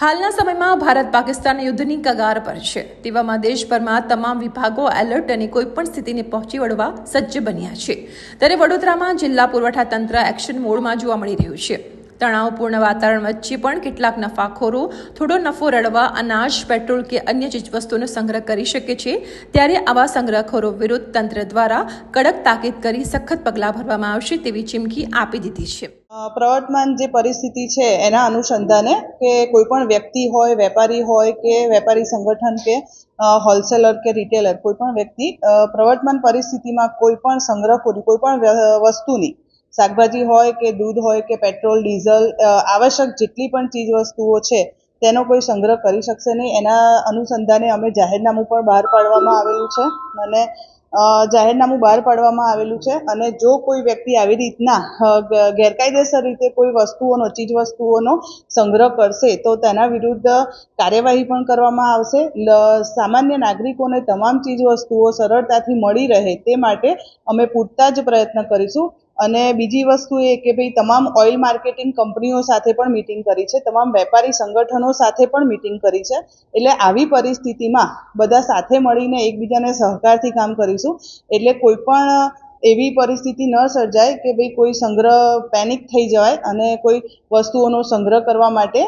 હાલના સમયમાં ભારત પાકિસ્તાન યુદ્ધની કગાર પર છે. તેવામાં દેશભરમાં તમામ વિભાગો એલર્ટ અને કોઈપણ સ્થિતિને પહોંચી વળવા સજ્જ બન્યા છે. ત્યારે વડોદરામાં જિલ્લા પુરવઠા તંત્ર એક્શન મોડમાં જોવા મળી રહ્યું છે. તણાવપૂર્ણ વાતાવરણ વચ્ચે પણ કેટલાક નફાખોરો થોડો નફો રળવા અનાજ, પેટ્રોલ કે અન્ય ચીજવસ્તુનો સંગ્રહ કરી શકે છે. ત્યારે આવા સંગ્રહખોરો વિરુદ્ધ તંત્ર દ્વારા કડક તાકીદ કરી સખત પગલાં ભરવામાં આવશે તેવી ચીમકી આપી દીધી છે. પ્રવર્તમાન જે પરિસ્થિતિ છે એના અનુસંધાને કે કોઈપણ વ્યક્તિ હોય, વેપારી હોય કે વેપારી સંગઠન કે હોલસેલર કે રિટેલર કોઈપણ વ્યક્તિ પ્રવર્તમાન પરિસ્થિતિમાં કોઈપણ સંગ્રહ સંગ્રહખોરી કોઈપણ વસ્તુની શાકભાજી હોય કે દૂધ હોય કે પેટ્રોલ, ડીઝલ આવશ્યક જેટલી પણ ચીજવસ્તુઓ છે, તેનો કોઈ સંગ્રહ કરી શકશે નહીં. એના અનુસંધાને અમે જાહેરનામું પણ બહાર પાડવામાં આવેલું છે અને જાહેરનામું બહાર પાડવામાં આવેલું છે અને જો કોઈ વ્યક્તિ આવી રીતના ગેરકાયદેસર રીતે કોઈ વસ્તુઓનો, ચીજ વસ્તુઓનો સંગ્રહ કરશે, તો તેના વિરુદ્ધ કાર્યવાહી પણ કરવામાં આવશે. સામાન્ય નાગરિકોને તમામ ચીજ વસ્તુઓ સરળતાથી મળી રહે તે માટે અમે પૂરતા જ પ્રયત્ન કરીશું. અને બીજી વસ્તુ એ કે ભાઈ તમામ ઓઇલ માર્કેટિંગ કંપનીઓ સાથે પણ મિટિંગ કરી છે, તમામ વેપારી સંગઠનો સાથે પણ મિટિંગ કરી છે, એટલે આવી પરિસ્થિતિમાં બધા સાથે મળીને એકબીજાને સહકારથી કામ કરીશું, એટલે કોઈ પણ એવી પરિસ્થિતિ ન સર્જાય કે ભાઈ કોઈ સંગ્રહ પેનિક થઈ જવાય અને કોઈ વસ્તુઓનો સંગ્રહ કરવા માટે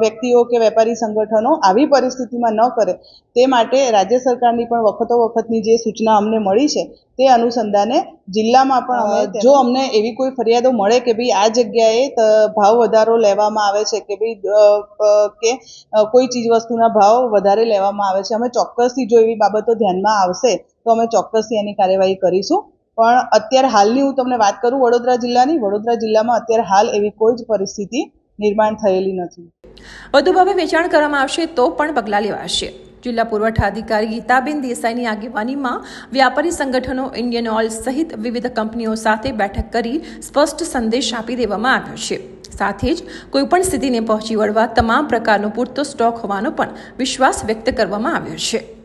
વ્યક્તિઓ કે વેપારી સંગઠનો આવી પરિસ્થિતિમાં ન કરે. તે માટે રાજ્ય સરકારની પણ વખતો વખતની જે સૂચના અમને મળી છે તે અનુસંધાને જિલ્લામાં પણ અમે જો અમને એવી કોઈ ફરિયાદો મળે કે ભાઈ આ જગ્યાએ ભાવ વધારો લેવામાં આવે છે કે ભાઈ કે કોઈ ચીજ વસ્તુના ભાવ વધારે લેવામાં આવે છે અમે ચોક્કસથી જો એવી બાબતો ધ્યાનમાં આવશે તો અમે ચોક્કસથી એની કાર્યવાહી કરીશું. પણ અત્યારે હાલની હું તમને વાત કરું વડોદરા જિલ્લાની વડોદરા જિલ્લામાં અત્યારે હાલ એવી કોઈ જ પરિસ્થિતિ નિર્માણ થયેલી નથી. વધુ ભાવે વેચાણ કરવામાં આવશે તો પણ પગલાં લેવાશે. જિલ્લા પુરવઠા અધિકારી ગીતાબેન દેસાઈની આગેવાનીમાં વ્યાપારી સંગઠનો ઇન્ડિયન ઓઇલ સહિત વિવિધ કંપનીઓ સાથે બેઠક કરી સ્પષ્ટ સંદેશ આપી દેવામાં આવ્યો છે. સાથે જ કોઈપણ સ્થિતિને પહોંચી વળવા તમામ પ્રકારનો પૂરતો સ્ટોક હોવાનો પણ વિશ્વાસ વ્યક્ત કરવામાં આવ્યો છે.